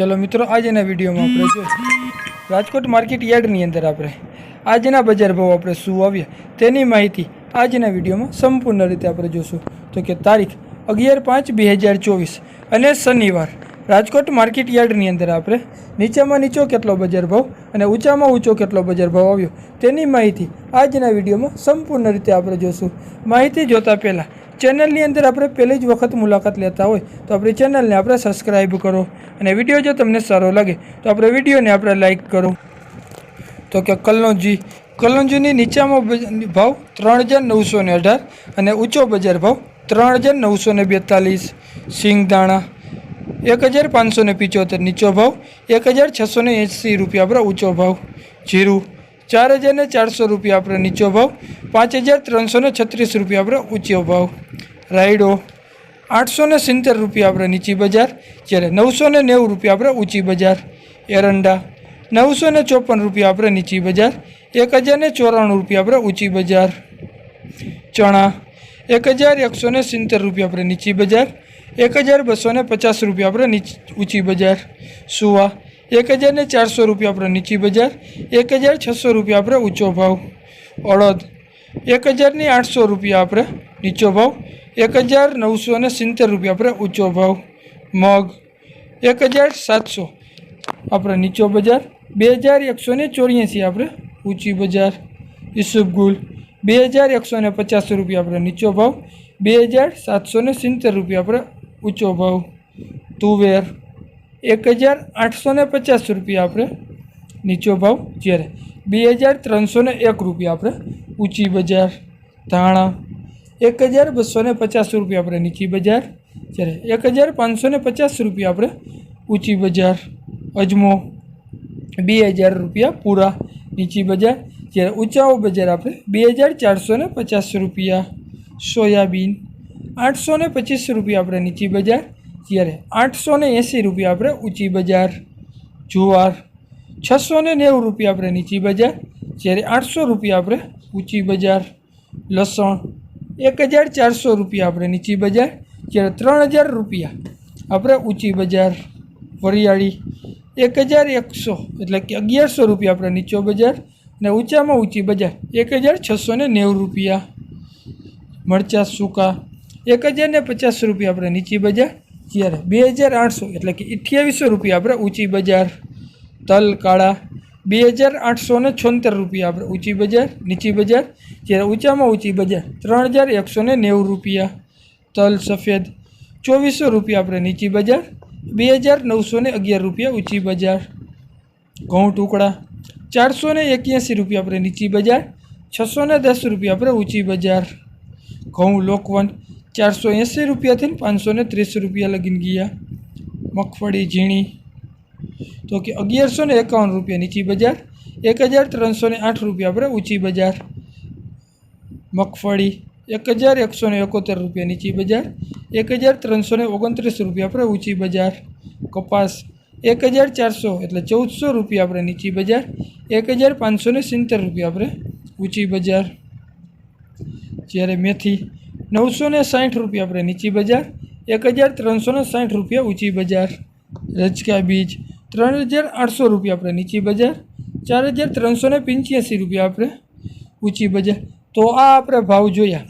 ચલો મિત્રો આજના વિડીયોમાં આપણે જોઈએ રાજકોટ માર્કેટ યાર્ડની અંદર આપણે આજના બજાર ભાવ આપણે શું આવ્યા તેની માહિતી આજના વિડીયોમાં સંપૂર્ણ રીતે આપણે જોશું. તો કે તારીખ અગિયાર પાંચ બે હજાર ચોવીસ અને શનિવાર. રાજકોટ માર્કેટ યાર્ડની અંદર આપણે નીચામાં નીચો કેટલો બજાર ભાવ અને ઊંચામાં ઊંચો કેટલો બજાર ભાવ આવ્યો તેની માહિતી આજના વિડીયોમાં સંપૂર્ણ રીતે આપણે જોશું. માહિતી જોતા પહેલાં ચેનલની અંદર આપણે પહેલી જ વખત મુલાકાત લેતા હોય તો આપણી ચેનલને આપણે સબસ્ક્રાઈબ કરો અને વીડિયો જો તમને સારો લાગે તો આપણે વિડીયોને આપણે લાઈક કરો. તો કે કલ્લોંજી કલ્લોંજીની નીચામાં ભાવ ત્રણ હજાર નવસો ને અઢાર અને ઊંચો બજાર ભાવ ત્રણ હજાર નવસો બેતાલીસ. સિંગદાણા એક હજાર પાંચસો ને પિચોતેર નીચો ભાવ, એક હજાર છસો ને એંસી રૂપિયા આપણે ઊંચો ભાવ. જીરું, ચાર હજાર ને ચારસો રૂપિયા આપણે નીચો ભાવ, પાંચ હજાર ત્રણસો ને છત્રીસ રૂપિયા આપણે ઊંચો ભાવ. રાયડો આઠસો ને સિત્તેર રૂપિયા આપણે નીચી બજાર, જ્યારે નવસો ને નેવું રૂપિયા આપણે ઊંચી બજાર. એરંડા નવસો ને ચોપન રૂપિયા આપણે નીચી બજાર, એક હજાર ને ચોરાણું રૂપિયા આપણે ઊંચી બજાર. ચણા, એક હજાર એકસો ને સિત્તેર રૂપિયા આપણે નીચી બજાર એક હજાર બસો ને પચાસ રૂપિયા આપણે નીચ ઊંચી બજાર સુવા એક હજાર ને ચારસો રૂપિયા આપણે નીચી બજાર એક હજાર છસો રૂપિયા આપણે ઊંચો ભાવ અડદ એક હજારની આઠસો રૂપિયા આપણે નીચો ભાવ એક હજાર નવસો ને સિત્તેર રૂપિયા આપણે ઊંચો ભાવ મગ એક હજાર સાતસો આપણે નીચો બજાર બે હજાર એકસો ને ચોર્યાસી આપણે ઊંચી બજાર ઈસુબગુલ બે હજાર એકસો ને પચાસ રૂપિયા આપણે નીચો ભાવ બે હજાર સાતસો ને સિત્તેર રૂપિયા આપણે ઊંચો ભાવ તુવેર એક હજાર આઠસો ને પચાસ રૂપિયા આપણે નીચો ભાવ જ્યારે બે હજાર ત્રણસો ને એક રૂપિયા આપણે ઊંચી બજાર ધાણા એક હજાર બસો ને પચાસ રૂપિયા આપણે નીચી બજાર જ્યારે એક હજાર પાંચસો ને પચાસ રૂપિયા આપણે ઊંચી બજાર અજમો બે હજાર રૂપિયા પૂરા નીચી બજાર જ્યારે ઊંચાઓ બજાર આપણે બે હજાર ચારસો ને પચાસ રૂપિયા સોયાબીન આઠસો ને પચીસ રૂપિયા આપણે નીચી બજાર. જ્યારે આઠસો ને એંસી રૂપિયા આપણે ઊંચી બજાર. જુવાર. છસો ને નેવું રૂપિયા આપણે નીચી બજાર. જ્યારે આઠસો રૂપિયા આપણે ઊંચી બજાર. લસણ. એક હજાર ચારસો રૂપિયા આપણે નીચી બજાર. જ્યારે ત્રણ હજાર રૂપિયા આપણે ઊંચી બજાર. વરિયાળી. એક હજાર એકસો એટલે કે અગિયારસો રૂપિયા આપણે નીચો બજાર અને ઊંચામાં ઊંચી બજાર. એક હજાર છસો ને નેવું રૂપિયા. મરચાં સૂકા. એક હજાર ને પચાસ રૂપિયા આપણે નીચી બજાર, જ્યારે બે હજાર આઠસો, એટલે કે અઠ્યાવીસો રૂપિયા આપણે ઊંચી બજાર, તલ, કાળા, બે હજાર આઠસો ને છોતેર રૂપિયા આપણે ઊંચી બજાર, નીચી બજાર, જ્યારે ઊંચામાં ઊંચી બજાર, ત્રણ હજાર એકસો ને નેવું રૂપિયા, તલ, સફેદ, ચોવીસો રૂપિયા આપણે નીચી બજાર, બે હજાર નવસો ને અગિયાર રૂપિયા ઊંચી બજાર, ઘઉં ટુકડા, ચારસો ને એક્યાસી રૂપિયા આપણે નીચી બજાર, છસો ને દસ રૂપિયા આપણે ઊંચી બજાર, ઘઉં લોકવન ચારસો એંસી રૂપિયાથી પાંચસો ને ત્રીસ રૂપિયા લગીન ગયા. મગફળી, ઝીણી, તો કે અગિયારસો ને એકાવન રૂપિયા નીચી બજાર, એક હજાર ત્રણસો ને આઠ રૂપિયા આપણે ઊંચી બજાર. મગફળી, એક હજાર એકસો ને એકોતેર રૂપિયા નીચી બજાર, એક હજાર ત્રણસો ને ઓગણત્રીસ રૂપિયા આપણે ઊંચી બજાર. કપાસ, એક હજાર ચારસો એટલે ચૌદસો રૂપિયા આપણે નીચી બજાર, એક હજાર પાંચસો ને સિત્તેર રૂપિયા આપણે ઊંચી બજાર. જ્યારે મેથી નવસો ને સાઠ રૂપિયા આપણે નીચી બજાર, એક હજાર ત્રણસો ને સાઠ રૂપિયા ઊંચી બજાર. રજકા બીજ, ત્રણ હજાર આઠસો રૂપિયા આપણે નીચી બજાર, ચાર હજાર ત્રણસો ને પંચ્યાસી રૂપિયા આપણે ઊંચી બજાર. તો આ આપણે ભાવ જોયા.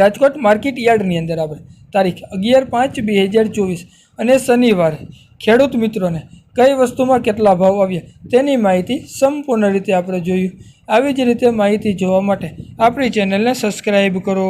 રાજકોટ માર્કેટ યાર્ડની અંદર આપણે તારીખ અગિયાર પાંચ બે હજાર ચોવીસ અને શનિવારે ખેડૂત મિત્રોને કઈ વસ્તુમાં કેટલા ભાવ આવ્યા તેની માહિતી સંપૂર્ણ રીતે આપણે જોયું. આવી જ રીતે માહિતી જોવા માટે આપણી ચેનલને સબસ્ક્રાઈબ કરો.